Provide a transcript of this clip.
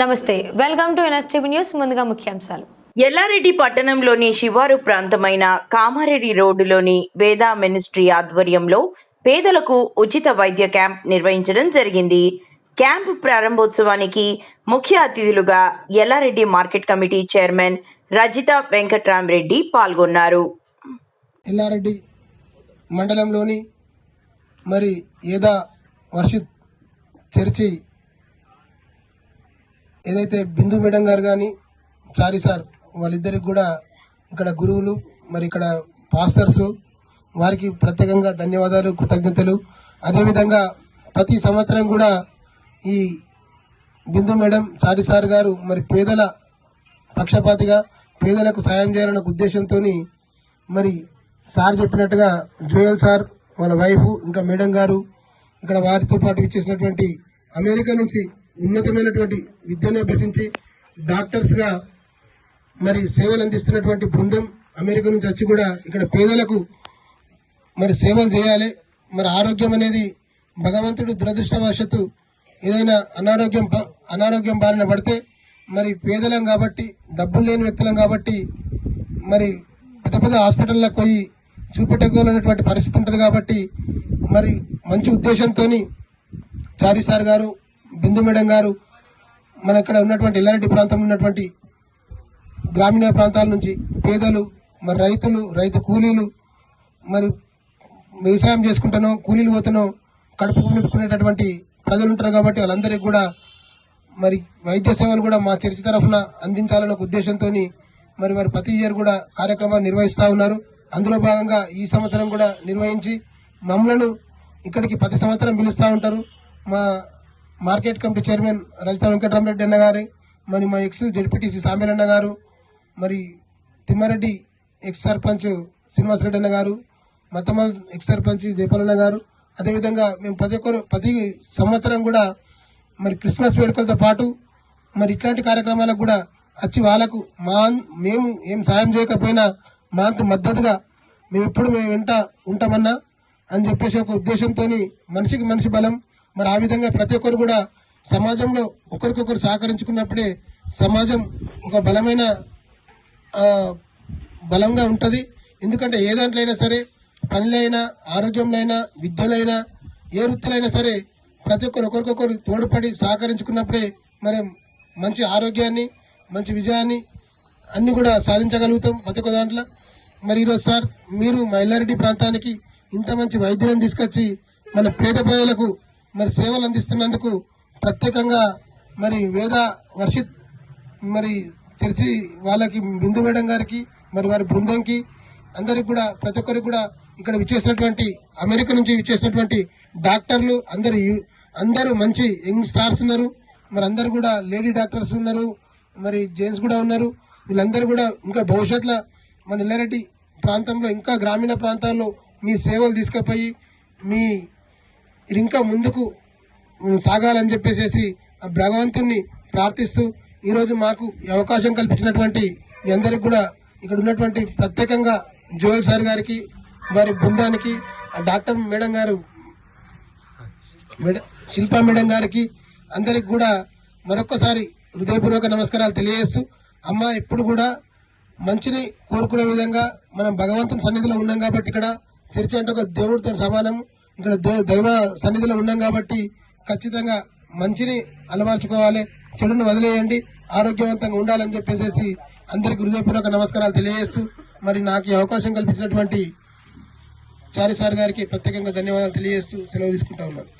నమస్తే welcome to NSTV news ముందుగా ముఖ్యాంశాలు. ఎల్లారెడ్డి పట్టణంలోని శివారు ప్రాంతమైన కామారెడ్డి రోడ్డులోని వేదా మినిస్ట్రీ ఆధ్వర్యంలో పేదలకు ఉచిత వైద్య క్యాంప్ నిర్వహించడం జరిగింది. క్యాంప్ ప్రారంభోత్సవానికి ముఖ్య అతిథులుగా Yellareddy market committee chairman Rajitha Venkatramreddy పాల్గొన్నారు. ఎల్లారెడ్డి మండలంలోని మరి ఏదా వర్షిత్ చర్చి ఏదైతే బిందు మేడం గారు కానీ చారి సార్ వాళ్ళిద్దరికి కూడా ఇక్కడ గురువులు మరి ఇక్కడ పాస్టర్స్ వారికి ప్రత్యేకంగా ధన్యవాదాలు కృతజ్ఞతలు. అదేవిధంగా ప్రతి సంవత్సరం కూడా ఈ బిందు మేడం చారి సార్ గారు మరి పేదల పక్షపాతిగా పేదలకు సాయం చేయాలన్న ఉద్దేశంతో మరి సార్ చెప్పినట్టుగా జోయల్ సార్ వాళ్ళ వైఫ్ ఇంకా మేడం గారు ఇక్కడ వారితో పాటు ఇచ్చేసినటువంటి అమెరికా నుంచి ఉన్నతమైనటువంటి విద్యను అభ్యసించి డాక్టర్స్గా మరి సేవలు అందిస్తున్నటువంటి బృందం అమెరికా నుంచి వచ్చి కూడా ఇక్కడ పేదలకు మరి సేవలు చేయాలి. మరి ఆరోగ్యం అనేది భగవంతుడు దురదృష్టవశత్తు ఏదైనా అనారోగ్యం ప- అనారోగ్యం బారిన పడితే మరి పేదలం కాబట్టి డబ్బులు లేని వ్యక్తులం కాబట్టి మరి పెద్ద పెద్ద హాస్పిటల్లోకి పోయి చూపెట్టుకోలేనటువంటి పరిస్థితి ఉంటుంది కాబట్టి మరి మంచి ఉద్దేశంతో చారి సార్ గారు బిందు మేడం గారు మన ఇక్కడ ఉన్నటువంటి ఎల్లారెడ్డి ప్రాంతంలో ఉన్నటువంటి గ్రామీణ ప్రాంతాల నుంచి పేదలు మరి రైతులు రైతు కూలీలు మరి వ్యవసాయం చేసుకుంటానో కూలీలు పోతానో కడుపు నింపుకునేటటువంటి ప్రజలు ఉంటారు కాబట్టి వాళ్ళందరికీ కూడా మరి వైద్య సేవలు కూడా మా చర్చి తరఫున అందించాలన్న ఒక ఉద్దేశంతో మరి వారు ప్రతి ఇయర్ కూడా కార్యక్రమాలు నిర్వహిస్తూ ఉన్నారు. అందులో భాగంగా ఈ సంవత్సరం కూడా నిర్వహించి మమ్మలను ఇక్కడికి ప్రతి సంవత్సరం పిలుస్తూ ఉంటారు. మా market committee chairman Rajitha Venkataramareddy అన్న గారు మరి మా ఎక్స్ జడ్పీటీసీ సాంబేలన్న గారు మరి తిమ్మారెడ్డి ఎక్స్ సర్పంచ్ శ్రీనివాసరెడ్డి అన్న గారు మత్తమల్ ఎక్స్ సర్పంచ్ జయపాలన్న గారు. అదేవిధంగా మేము ప్రతి ఒక్కరు ప్రతి సంవత్సరం కూడా మరి క్రిస్మస్ వేడుకలతో పాటు మరి ఇట్లాంటి కార్యక్రమాలకు కూడా వచ్చి వాళ్ళకు మా మేము ఏం సాయం చేయకపోయినా మాంతు మద్దతుగా మేము ఎప్పుడు మేము వెంట ఉంటామన్నా అని చెప్పేసి ఒక ఉద్దేశంతో మనిషికి మనిషి బలం మరి ఆ విధంగా ప్రతి ఒక్కరు కూడా సమాజంలో ఒకరికొకరు సహకరించుకున్నప్పుడే సమాజం ఒక బలమైన బలంగా ఉంటుంది. ఎందుకంటే ఏ దాంట్లో అయినా సరే పనులైనా ఆరోగ్యంలో అయినా ఏ వృత్తులైనా సరే ప్రతి ఒక్కరు ఒకరికొకరు తోడ్పడి సహకరించుకున్నప్పుడే మరి మంచి ఆరోగ్యాన్ని మంచి విజయాన్ని అన్ని కూడా సాధించగలుగుతాం ప్రతి ఒక్క దాంట్లో. మరి ఈరోజు సార్ మీరు మైలారెడ్డి ప్రాంతానికి ఇంత మంచి వైద్యులను తీసుకొచ్చి మన పేద ప్రజలకు మరి సేవలు అందిస్తున్నందుకు ప్రత్యేకంగా మరి వేద వర్షిత్ మరి తెలిసి వాళ్ళకి బిందు మేడం గారికి మరి వారి బృందంకి అందరికి కూడా ప్రతి ఒక్కరికి కూడా ఇక్కడ విచ్చేసినటువంటి అమెరికా నుంచి విచ్చేసినటువంటి డాక్టర్లు అందరు అందరూ మంచి యంగ్ స్టార్స్ ఉన్నారు. మరి అందరు కూడా లేడీ డాక్టర్స్ ఉన్నారు. మరి జెంట్స్ కూడా ఉన్నారు. వీళ్ళందరూ కూడా ఇంకా భవిష్యత్తులో మన ఇల్లారెడ్డి ప్రాంతంలో ఇంకా గ్రామీణ ప్రాంతాల్లో మీ సేవలు తీసుకుపోయి మీ ఇంకా ముందుకు సాగాలని చెప్పేసి ఆ భగవంతుణ్ణి ప్రార్థిస్తూ ఈరోజు మాకు అవకాశం కల్పించినటువంటి మీ అందరికి కూడా ఇక్కడ ఉన్నటువంటి ప్రత్యేకంగా జోయల్ సార్ గారికి వారి బృందానికి ఆ డాక్టర్ మేడం గారు శిల్పా మేడం గారికి అందరికి కూడా మరొకసారి హృదయపూర్వక నమస్కారాలు తెలియజేస్తూ అమ్మ ఎప్పుడు కూడా మంచిని కోరుకునే విధంగా మనం భగవంతుని సన్నిధిలో ఉన్నాం కాబట్టి ఇక్కడ చర్చ అంటే ఒక దేవుడితో సమానం. ఇక్కడ దే- దైవ సన్నిధిలో ఉన్నాం కాబట్టి ఖచ్చితంగా మంచిని అలవర్చుకోవాలి చెడును వదిలేయండి ఆరోగ్యవంతంగా ఉండాలని చెప్పేసి అందరికి హృదయపూర్వక నమస్కారాలు తెలియజేస్తూ మరి నాకు ఈ అవకాశం కల్పించినటువంటి చారి సార్ గారికి ప్రత్యేకంగా ధన్యవాదాలు తెలియజేస్తూ సెలవు తీసుకుంటా ఉన్నాను.